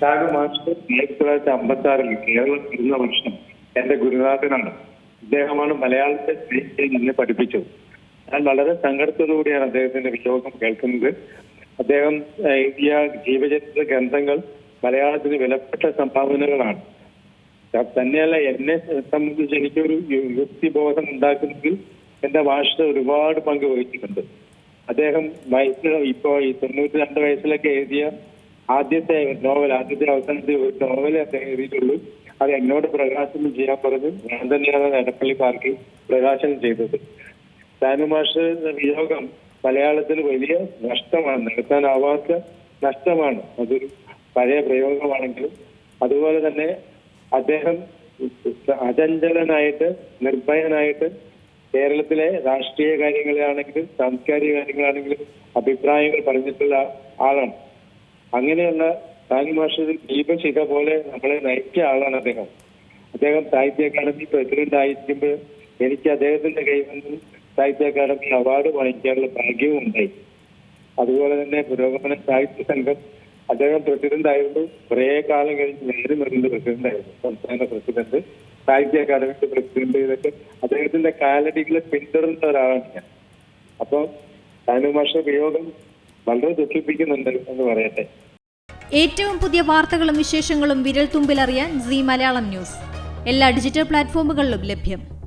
Shanu master ആയിരത്തി തൊള്ളായിരത്തി അമ്പത്തി ആറിൽ കേരളം ഇരുന്ന വർഷം എന്റെ ഗുരുനാഥനാണ്. ഇദ്ദേഹമാണ് മലയാളത്തെ സ്നേഹിച്ച് എന്നെ പഠിപ്പിച്ചത്. ഞാൻ വളരെ സങ്കടത്തോടുകൂടിയാണ് അദ്ദേഹത്തിന്റെ വിയോഗം കേൾക്കുന്നത്. അദ്ദേഹം എഴുതിയ ജീവചരിത്ര ഗ്രന്ഥങ്ങൾ മലയാളത്തിന് വിലപ്പെട്ട സംഭാവനകളാണ്. തന്നെയല്ല എന്നെ സംബന്ധിച്ച് എനിക്കൊരു യുക്തിബോധം ഉണ്ടാക്കുന്നതിൽ എന്റെ ഭാഷ ഒരുപാട് പങ്ക് വഹിച്ചിട്ടുണ്ട്. അദ്ദേഹം വയസ്സ് ഇപ്പോ ഈ തൊണ്ണൂറ്റി രണ്ട് വയസ്സിലൊക്കെ എഴുതിയ ആദ്യത്തെ നോവൽ ആദ്യത്തെ അവസാനത്തെ നോവലേ അദ്ദേഹം എഴുതിയിട്ടുള്ളൂ. അത് എന്നോട് പ്രകാശനം ചെയ്യാൻ പറഞ്ഞു. ഞാൻ തന്നെയാണ് എടപ്പള്ളി പാർക്കിൽ പ്രകാശനം ചെയ്തത്. സാനു മാഷ് വിയോഗം മലയാളത്തിൽ വലിയ നഷ്ടമാണ് നടത്താനാവാത്ത നഷ്ടമാണ്. അതൊരു പഴയ പ്രയോഗമാണെങ്കിലും അതുപോലെ തന്നെ അദ്ദേഹം അചഞ്ചലനായിട്ട് നിർഭയനായിട്ട് കേരളത്തിലെ രാഷ്ട്രീയ കാര്യങ്ങളാണെങ്കിലും സാംസ്കാരിക കാര്യങ്ങളാണെങ്കിലും അഭിപ്രായങ്ങൾ പറഞ്ഞിട്ടുള്ള ആളാണ്. അങ്ങനെയുള്ള താങ്കി മാഷത്തിൽ ദീപം ചെയ്ത പോലെ നമ്മളെ നയിച്ച ആളാണ് അദ്ദേഹം. അദ്ദേഹം സാഹിത്യ അക്കാദമി പ്രസിഡന്റ് ആയിരിക്കുമ്പോൾ എനിക്ക് അദ്ദേഹത്തിന്റെ കയ്യിൽ നിന്നും സാഹിത്യ അക്കാദമി അവാർഡ് വാങ്ങിക്കാനുള്ള ഭാഗ്യവും ഉണ്ടായി. അതുപോലെ തന്നെ പുരോഗമന സാഹിത്യ സംഘം അദ്ദേഹം പ്രസിഡന്റ് ആയിരുന്നു കുറേ കാലം കഴിഞ്ഞ് നേരും അതിന്റെ പ്രസിഡന്റ് ആയിരുന്നു. സംസ്ഥാന പ്രസിഡന്റ് സാഹിത്യ അക്കാദമിയുടെ പ്രസിഡന്റ് ഇതൊക്കെ അദ്ദേഹത്തിന്റെ കാലടികളെ പിന്തുടരുന്ന ഒരാളാണ് ഞാൻ. അപ്പൊ സാനു മാഷ വിയോഗം വളരെ ദുഃഖിപ്പിക്കുന്നുണ്ട് എന്ന് പറയട്ടെ. ഏറ്റവും പുതിയ വാർത്തകളും വിശേഷങ്ങളും വിരൽ തുമ്പിലറിയാൻ സി മലയാളം ന്യൂസ്. എല്ലാ ഡിജിറ്റൽ പ്ലാറ്റ്ഫോമുകളിലും ലഭ്യം.